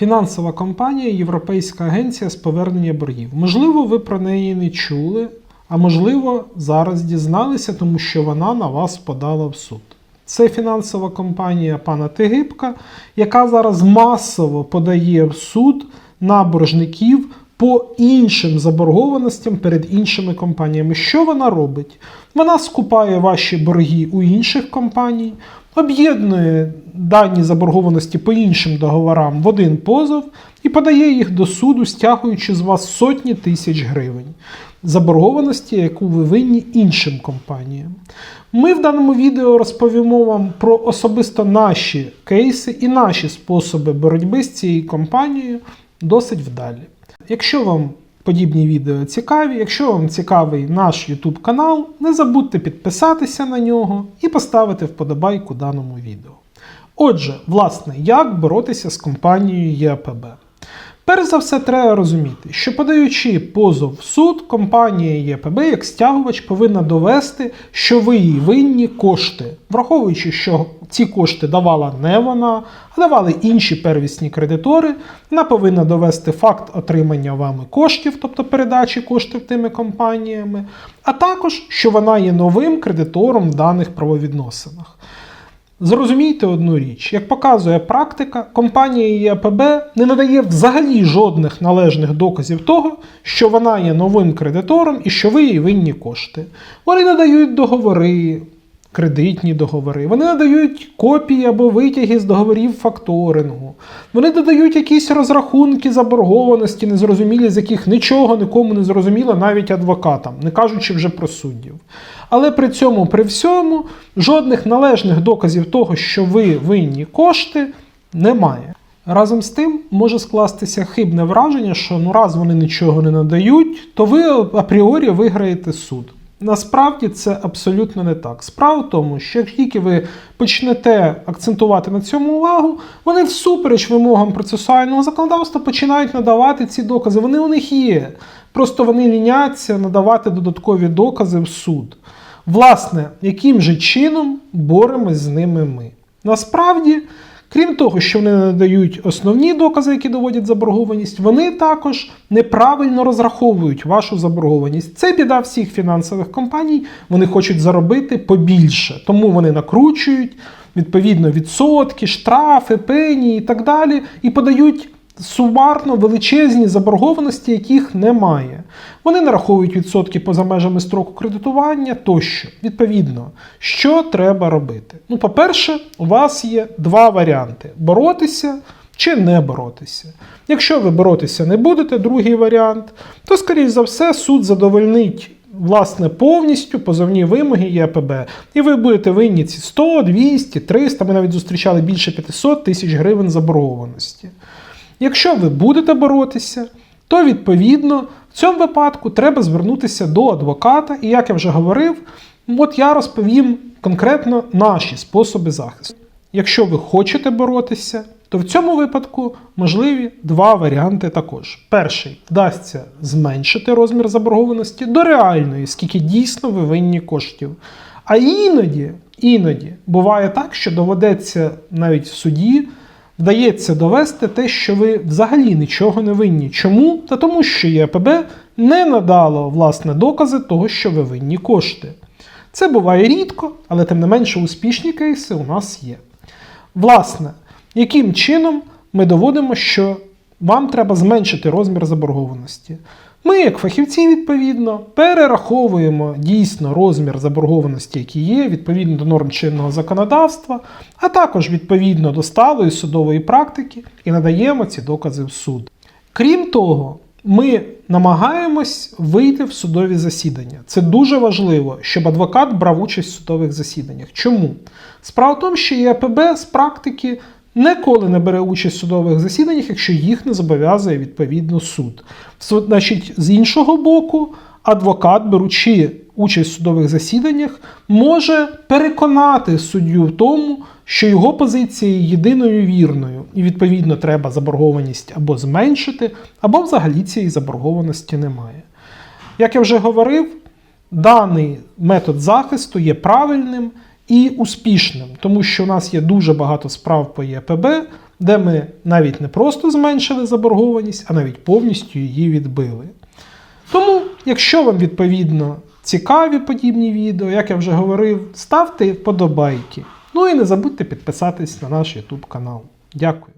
Фінансова компанія Європейська агенція з повернення боргів. Можливо, ви про неї не чули, а можливо, зараз дізналися, тому що вона на вас подала в суд. Це фінансова компанія пана Тигибка, яка зараз масово подає в суд на боржників по іншим заборгованостям перед іншими компаніями. Що вона робить? Вона скупає ваші борги у інших компаній, об'єднує дані заборгованості по іншим договорам в один позов і подає їх до суду, стягуючи з вас сотні тисяч гривень заборгованості, яку ви винні іншим компаніям. Ми в даному відео розповімо вам про особисто наші кейси і наші способи боротьби з цією компанією досить вдалі. Якщо вам подібні відео цікаві, якщо вам цікавий наш YouTube канал, не забудьте підписатися на нього і поставити вподобайку даному відео. Отже, власне, як боротися з компанією ЄАПБ? Перш за все, треба розуміти, що подаючи позов в суд, компанія ЄПБ як стягувач повинна довести, що ви їй винні кошти, враховуючи, що ці кошти давала не вона, а давали інші первісні кредитори. Вона повинна довести факт отримання вами коштів, тобто передачі коштів тими компаніями, а також, що вона є новим кредитором в даних правовідносинах. Зрозумійте одну річ, як показує практика, компанія ЄПБ не надає взагалі жодних належних доказів того, що вона є новим кредитором і що ви їй винні кошти. Вони надають договори, кредитні договори, вони надають копії або витяги з договорів факторингу, вони додають якісь розрахунки заборгованості, незрозумілі, з яких нічого нікому не зрозуміло, навіть адвокатам, не кажучи вже про суддів. Але при цьому, при всьому, жодних належних доказів того, що ви винні кошти, немає. Разом з тим може скластися хибне враження, що ну раз вони нічого не надають, то ви апріорі виграєте суд. Насправді це абсолютно не так. Справа в тому, що як тільки ви почнете акцентувати на цьому увагу, вони всупереч вимогам процесуального законодавства починають надавати ці докази. Вони у них є. Просто вони ліняться надавати додаткові докази в суд. Власне, яким же чином боремось з ними ми? Насправді, крім того, що вони надають основні докази, які доводять заборгованість, вони також неправильно розраховують вашу заборгованість. Це біда всіх фінансових компаній. Вони хочуть заробити побільше, тому вони накручують відповідно відсотки, штрафи, пені і так далі, і подають сумарно величезні заборгованості, яких немає. Вони нараховують відсотки поза межами строку кредитування тощо. Відповідно, що треба робити? Ну, по-перше, у вас є два варіанти: боротися. Чи не боротися. Якщо ви боротися не будете, другий варіант, то, скоріш за все, суд задовольнить власне повністю позовні вимоги ЄПБ. І ви будете винні ці 100, 200, 300, ми навіть зустрічали більше 500 тисяч гривень заборгованості. Якщо ви будете боротися, то відповідно в цьому випадку треба звернутися до адвоката. І як я вже говорив, от я розповім конкретно наші способи захисту. Якщо ви хочете боротися, то в цьому випадку можливі два варіанти також. Перший вдасться зменшити розмір заборгованості до реальної, скільки дійсно ви винні коштів. А іноді, іноді буває так, що доведеться навіть в суді вдається довести те, що ви взагалі нічого не винні. Чому? Та тому, що ЄПБ не надало власне докази того, що ви винні кошти. Це буває рідко, але тим не менше успішні кейси у нас є. Власне, яким чином ми доводимо, що вам треба зменшити розмір заборгованості? Ми, як фахівці, відповідно, перераховуємо дійсно розмір заборгованості, який є, відповідно до норм чинного законодавства, а також відповідно до сталої судової практики і надаємо ці докази в суд. Крім того, ми намагаємось вийти в судові засідання. Це дуже важливо, щоб адвокат брав участь в судових засіданнях. Чому? Справа в тому, що ЄПБ з практики ніколи не бере участь в судових засіданнях, якщо їх не зобов'язує відповідно суд. Значить, з іншого боку, адвокат, беручи участь в судових засіданнях, може переконати суддю в тому, що його позиція є єдиною вірною, і відповідно треба заборгованість або зменшити, або взагалі цієї заборгованості немає. Як я вже говорив, даний метод захисту є правильним і успішним, тому що у нас є дуже багато справ по ЄПБ, де ми навіть не просто зменшили заборгованість, а навіть повністю її відбили. Тому, якщо вам відповідно цікаві подібні відео, як я вже говорив, ставте вподобайки. Ну і не забудьте підписатись на наш YouTube канал. Дякую.